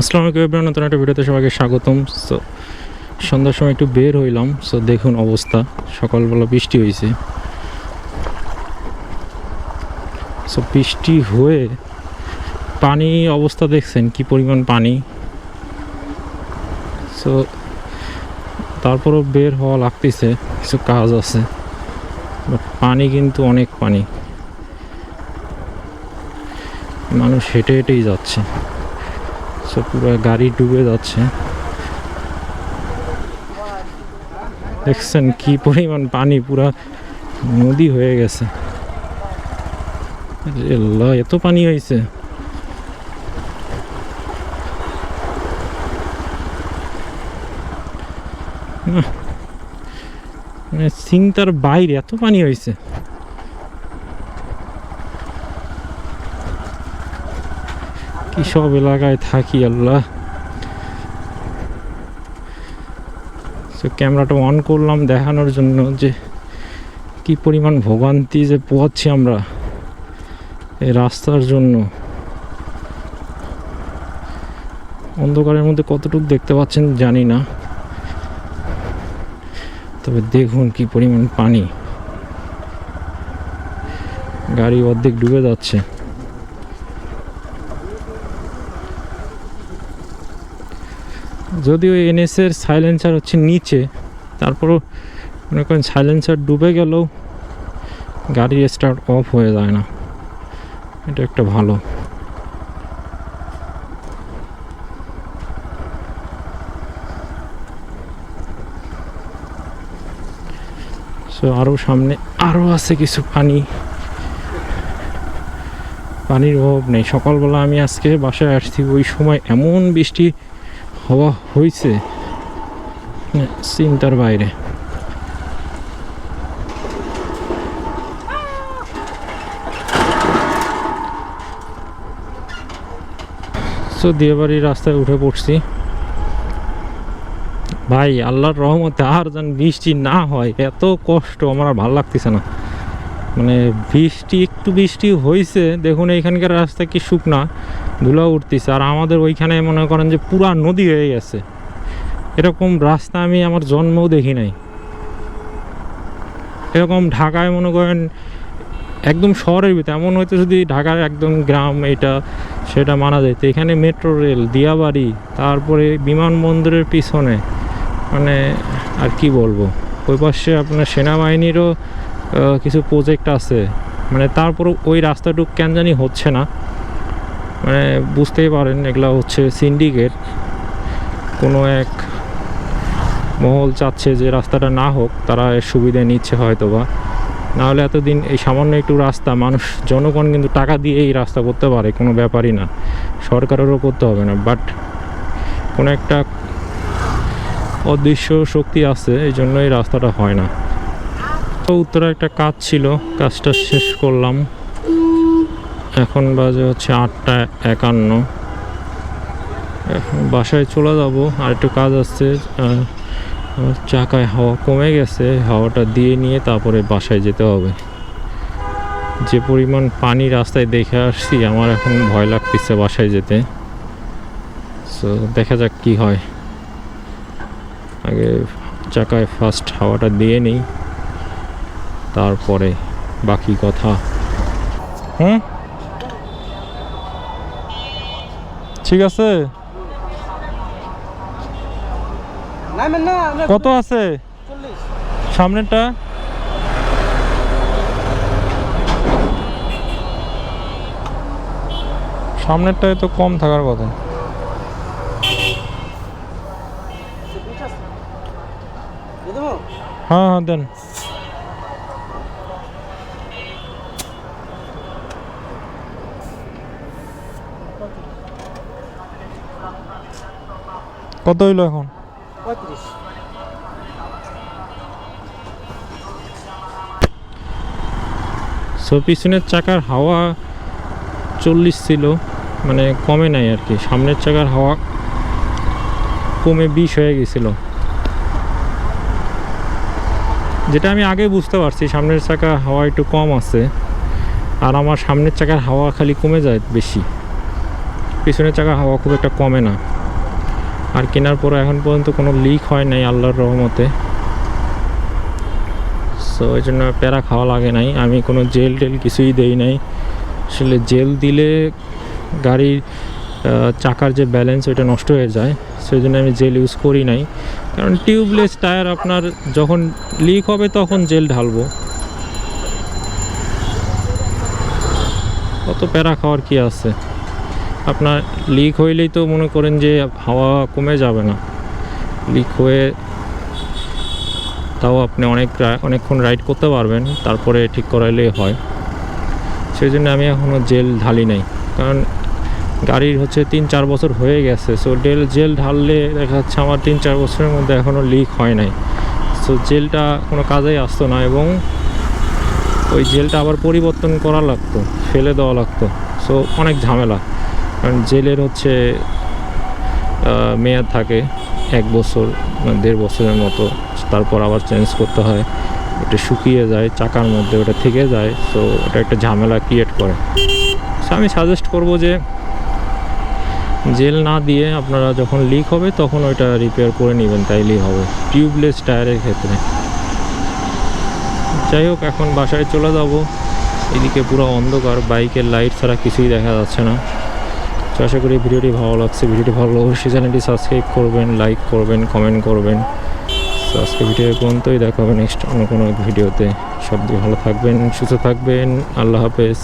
আসসালামু আলাইকুম এবার নতুন একটা ভিডিওতে সবাইকে স্বাগতম। সো সন্ধ্যার সময় একটু বের হইলাম। সো দেখুন অবস্থা। সকালবেলা বৃষ্টি হয়েছে সো বৃষ্টি হয়ে পানি অবস্থা দেখছেন, কি পরিমাণ পানি। সো তারপরও বের হওয়া লাগতেছে, কিছু কাজ আছে। পানি কিন্তু অনেক পানি। মানুষ হেঁটে হেঁটেই যাচ্ছে। সো পুরো গাড়ি ডুবে যাচ্ছে। দেখছেন কি পরিমাণ পানি, পুরা নদী হয়ে গেছে। এত পানি হয়েছে। মানে চিন্তার বাইরে এত পানি হয়েছে। কি সব এলাকায় থাকি, আল্লাহ। সো ক্যামেরাটা অন করলাম, দেখানোর জন্য যে কি পরিমাণ ভোগান্তি যে পোয়াচ্ছি আমরা এই রাস্তার জন্য। অন্ধকারের মধ্যে কতটুকু দেখতে পাচ্ছেন জানি না। তবে দেখুন কি পরিমাণ পানি। গাড়ি অর্ধেক ডুবে যাচ্ছে। যদিও এনএসের সাইলেন্সার হচ্ছে নিচে, তারপরও মনে করেন সাইলেন্সার ডুবে গেলেও গাড়ি স্টার্ট অফ হয়ে যায় না। এটা একটা ভালো। সো আরও সামনে আরও আছে কিছু পানি। পানির অভাব নেই। সকালবেলা আমি আজকে বাসায় আসছি, ওই সময় এমন বৃষ্টি হওয়া হয়েছে চিন্তার বাইরে। সো দিয়েবাড়ির রাস্তায় উঠে পড়ছি। ভাই, আল্লাহর রহমতে আর যেন বৃষ্টি না হয়, এত কষ্ট, আমার আর ভালো লাগতেছে না। মানে বৃষ্টি, একটু বৃষ্টি হয়েছে দেখুন, এইখানকার রাস্তা কি শুকনা ধুলা উঠতেছে। আর আমাদের ওইখানে মনে করেন যে পুরা নদী হয়ে গেছে। এরকম রাস্তা আমি আমার জন্মেও দেখি নাই। এরকম ঢাকায় মনে করেন, একদম শহরের ভিতরে, এমন হয়তো যদি ঢাকার একদম গ্রাম এটা, সেটা মানা যেত এখানে মেট্রো রেল, দিয়াবাড়ি, তারপরে বিমানবন্দরের পিছনে মানে আর কি বলব? ওই পাশে আপনার সেনাবাহিনীরও কিছু প্রজেক্ট আছে। মানে তারপরও ওই রাস্তাটুক কেন জানি হচ্ছে না। মানে বুঝতেই পারেন, এগুলা হচ্ছে সিন্ডিকেট কোনো এক মহল চাচ্ছে যে রাস্তাটা না হোক, তারা এর সুবিধা নিচ্ছে হয়তো বা নাহলে এতদিন এই সামান্য একটু রাস্তা, মানুষ, জনগণ কিন্তু টাকা দিয়ে এই রাস্তা করতে পারে, কোনো ব্যাপারই না। সরকারেরও করতে হবে না বাট কোনো একটা অদৃশ্য শক্তি আছে, এই জন্য এই রাস্তাটা হয় না। উত্তরে একটা কাজ ছিল, কাজটা শেষ করলাম। এখন বাজে হচ্ছে আটটা একান্ন। বাসায় চলে যাব, আর একটু কাজ আমার চাকায় হাওয়া কমে গেছে, হাওয়াটা দিয়ে নিয়ে তারপরে বাসায় যেতে হবে। যে পরিমাণ পানি রাস্তায় দেখে আসছি, আমার এখন ভয় লাগতেছে বাসায় যেতে। সো দেখা যাক কি হয়। আগে চাকায় ফার্স্ট হাওয়াটা দিয়ে নিই। তারপরে বাকি কথা। হুম? ঠিক আছে। কত আছে? চল্লিশ সামনেরটা? সামনেরটায় তো কম থাকার কথা। দেবো? হ্যাঁ হ্যাঁ দেন। কত হইল এখন? সো পিছনের চাকার হাওয়া চল্লিশ ছিল মানে কমে নাই আর কি। সামনের চাকার হাওয়া কমে বিষ হয়ে গেছিল। যেটা আমি আগে বুঝতে পারছি, সামনের চাকা হাওয়া একটু কম আছে, আর আমার সামনের চাকার হাওয়া খালি কমে যায় বেশি। পিছনের চাকা হাওয়া খুব একটা কমে না। আর কেনার পর এখন পর্যন্ত কোনো লিক হয় নাই আল্লাহর রহমতে। সো এই জন্য প্যারা খাওয়া লাগে নাই। আমি কোনো জেল টেল কিছুই দেই নাই। আসলে জেল দিলে গাড়ির চাকার যে ব্যালেন্স ওইটা নষ্ট হয়ে যায়। সেই জন্য আমি জেল ইউজ করি নাই। কারণ টিউবলেস টায়ার আপনার যখন লিক হবে তখন জেল ঢালবো। অত প্যারা খাওয়ার কি আছে? আপনার লিক হইলেই তো মনে করেন যে হাওয়া কমে যাবে না। লিক হয়ে তাও আপনি অনেক অনেকক্ষণ রাইড করতে পারবেন, তারপরে ঠিক করাইলেই হয়। সেই জন্য আমি এখনও জেল ঢালি নাই। কারণ গাড়ির হচ্ছে তিন চার বছর হয়ে গেছে সো ডেল জেল ঢাললে দেখা যাচ্ছে আমার তিন চার বছরের মধ্যে এখনও লিক হয় নাই। সো জেলটা কোনো কাজেই আসতো না এবং ওই জেলটা আবার পরিবর্তন করা লাগতো, ফেলে দেওয়া লাগতো। সো অনেক ঝামেলা। কারণ জেলের হচ্ছে মেয়াদ থাকে এক বছর মানে দেড় বছরের মতো। তারপর আবার চেঞ্জ করতে হয়। ওটা শুকিয়ে যায়, চাকার মধ্যে ওটা থেকে যায় সো ওটা একটা ঝামেলা ক্রিয়েট করে। সো আমি সাজেস্ট করব যে, জেল না দিয়ে আপনারা যখন লিক হবে, তখন ওইটা রিপেয়ার করে নেবেন, তাইলেই হবে। টিউবলেস টায়ারের ক্ষেত্রে। যাই হোক, এখন বাসায় চলে যাব। এদিকে পুরো অন্ধকার, বাইকের লাইট ছাড়া কিছুই দেখা যাচ্ছে না। তো আশা করি ভিডিওটি ভালো লাগছে। ভিডিওটি ভালো অবশ্যই চ্যানেলটি সাবস্ক্রাইব করবেন, লাইক করবেন, কমেন্ট করবেন। তো আজকে ভিডিও পর্যন্তই। দেখা হবে নেক্সট অন্য কোনো ভিডিওতে। সব ভালো থাকবেন, সুস্থ থাকবেন। আল্লাহ হাফেজ।